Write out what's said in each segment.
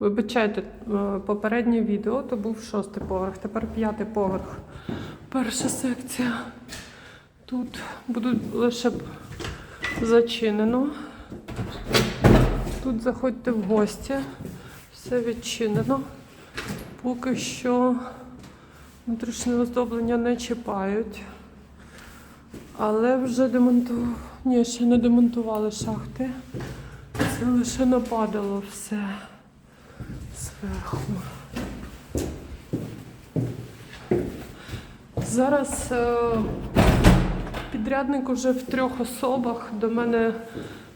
Вибачайте, е, попереднє відео то був шостий поверх, тепер п'ятий поверх. Перша секція. Тут буде лише зачинено. Тут заходьте в гості. Все відчинено. Поки що внутрішнє оздоблення не чіпають. Але вже демонтували. Ні, ще не демонтували шахти. Це лише нападало все зверху. Зараз е, підрядник уже в трьох особах до мене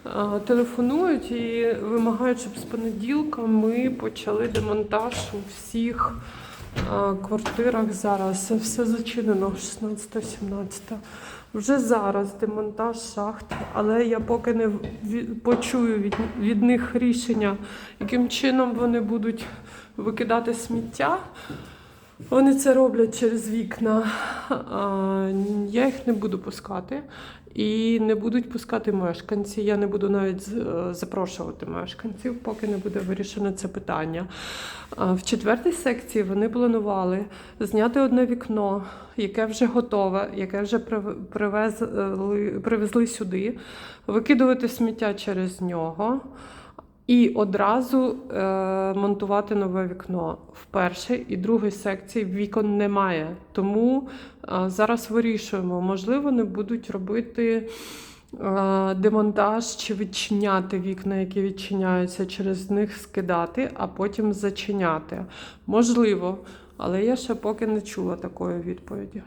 е, телефонують і вимагають, щоб з понеділка ми почали демонтаж у всіх квартирах зараз. Все зачинено 16-17. Вже зараз демонтаж шахт, але я поки не почую від, від них рішення, яким чином вони будуть викидати сміття. Вони це роблять через вікна. Я їх не буду пускати. І не будуть пускати мешканці. Я не буду навіть е, запрошувати мешканців, поки не буде вирішено це питання. В четвертій секції вони планували зняти одне вікно, яке вже готове, яке вже привезли, привезли сюди, викидувати сміття через нього. І одразу е, монтувати нове вікно. В першій і другій секції вікон немає. Тому е, зараз вирішуємо, можливо, не будуть робити е, демонтаж чи відчиняти вікна, які відчиняються, через них скидати, а потім зачиняти. Можливо, але я ще поки не чула такої відповіді.